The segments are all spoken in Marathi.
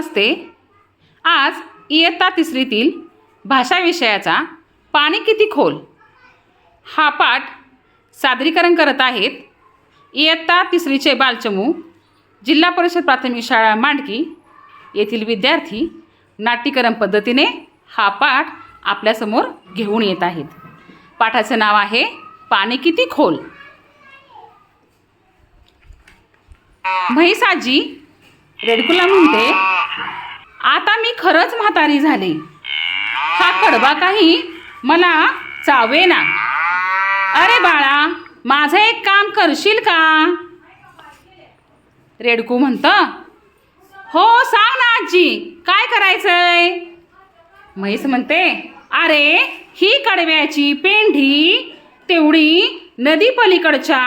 नमस्ते. आज इयत्ता तिसरीतील भाषा विषयाचा पाणी किती खोल? हा पाठ सादरीकरण करत आहेत इयत्ता तिसरीचे बालचमू जिल्हा परिषद प्राथमिक शाळा मांडकी येथील विद्यार्थी नाट्यकरण पद्धतीने हा पाठ आपल्यासमोर घेऊन येत आहेत. पाठाचं नाव आहे पाणी किती खोल? म्हैसाजी रेडकुला म्हणते आता मी खरंच म्हातारी झाले. हा कडबा काही मला चावेना. अरे बाळा माझं एक काम करशील का? रेडकू म्हणतं हो सांग ना आजी काय करायचंय? म्हैस म्हणते अरे ही कडव्याची पेंढी तेवढी नदी पलीकडच्या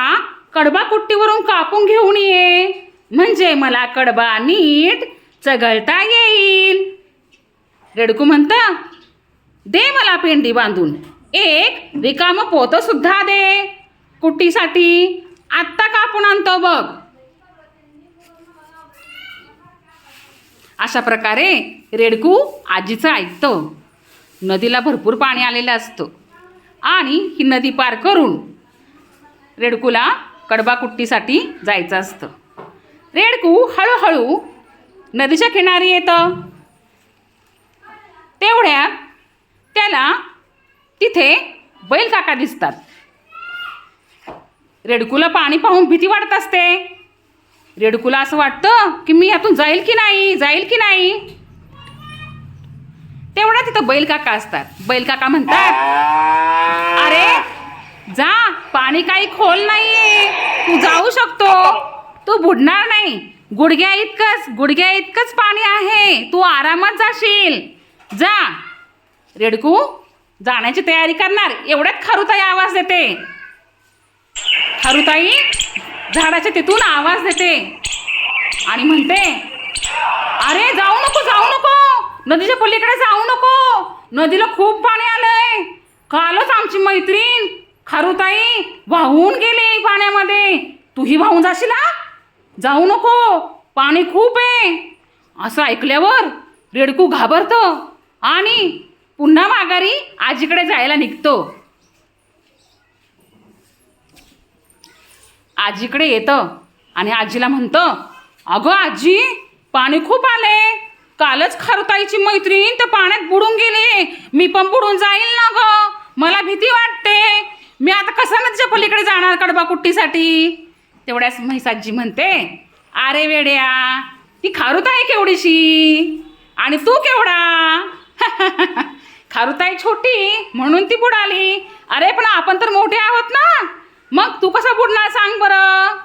कडबा कुट्टीवरून कापून घेऊन ये. म्हणजे मला कडबा नीट चघळता येईल. रेडकू म्हणतं दे मला पेंडी बांधून. एक रिकामं पोतं सुद्धा दे. कुट्टीसाठी आत्ता कापून आणतो बघ. अशा प्रकारे रेडकू आजीचं ऐकतो. नदीला भरपूर पाणी आलेलं असतं. आणि ही नदी पार करून रेडकूला कडबा कुट्टीसाठी जायचं असतं. रेडकू हळूहळू नदीच्या किनारी येतं तेवढ्यात त्याला तिथे बैल काका दिसतात रेडकूला पाणी पाहून भीती वाटत असते रेडकूला असं वाटतं की मी यातून जाईल की नाही जाईल की नाही तेवढा तिथं बैल काका असतात बैल काका म्हणतात अरे जा पाणी काही खोल नाहीये तू जाऊ शकतो तू बुडणार नाही. गुडघ्या इतकंच गुडघ्या इतकंच पाणी आहे. तू आरामात जाशील. जा. रेडकू जाण्याची तयारी करणार. एवढ्यात खारुताई आवाज देते. खारुताई झाडाच्या तिथून आवाज देते. आणि म्हणते अरे जाऊ नको जाऊ नको. नदीच्या पलीकडे जाऊ नको. नदीला खूप पाणी आलंय. कालच आमची मैत्रीण खारुताई वाहून गेली पाण्यामध्ये. तूही वाहून जाशील हा? जाऊ नको पाणी खूप आहे. असं ऐकल्यावर रेडकू घाबरतो आणि पुन्हा माघारी आजीकडे जायला निघतो. आजीकडे येतं आणि आजीला म्हणतं अगं आजी पाणी खूप आले कालच खारुताईची मैत्रीण तर पाण्यात बुडून गेली. मी पण बुडून जाईल ना ग. मला भीती वाटते. मी आता कसं नदीच्या पलीकडे जाणार कडबा कुट्टीसाठी तेवढ्याच म्हैसाजी म्हणते अरे वेड्या ती खारुताई केवढीशी? आणि तू केवढा? खारुताई छोटी म्हणून ती बुडाली. अरे पण आपण तर मोठे आहोत ना. मग तू कसा बुडणार सांग बरं.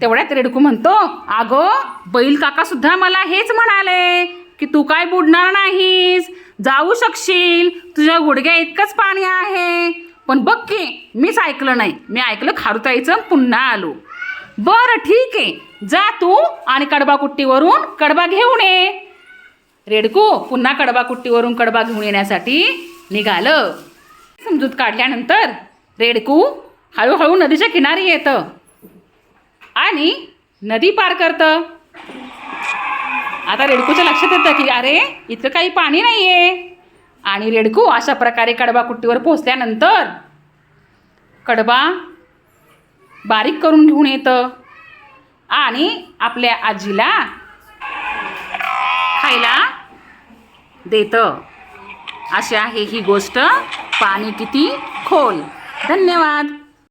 तेवढ्यात रेडकू म्हणतो अगं बैल काका सुद्धा मला हेच म्हणाले की तू काय बुडणार नाहीस. जाऊ शकशील. तुझ्या गुडघ्या इतकंच पाणी आहे. पण बघ की मीच ऐकलं नाही. मी ऐकलं खारुताईचं पुन्हा आलो. बरं ठीक आहे. जा तू आणि कडबाकुट्टीवरून कडबा घेऊन ये. रेडकू पुन्हा कडबा कुट्टीवरून कडबा घेऊन येण्यासाठी निघालं. समजूत काढल्यानंतर रेडकू हळूहळू नदीच्या किनारी येतं आणि नदी पार करतं. आता रेडकूच्या लक्षात येतं की अरे इथं काही पाणी नाही आहे आणि रेडकू अशा प्रकारे कडबा कुट्टीवर पोचल्यानंतर कडबा बारीक करून घेऊन येतं. आणि आपल्या आजीला खायला देतं. अशी आहे ही गोष्ट. पाणी किती खोल. धन्यवाद.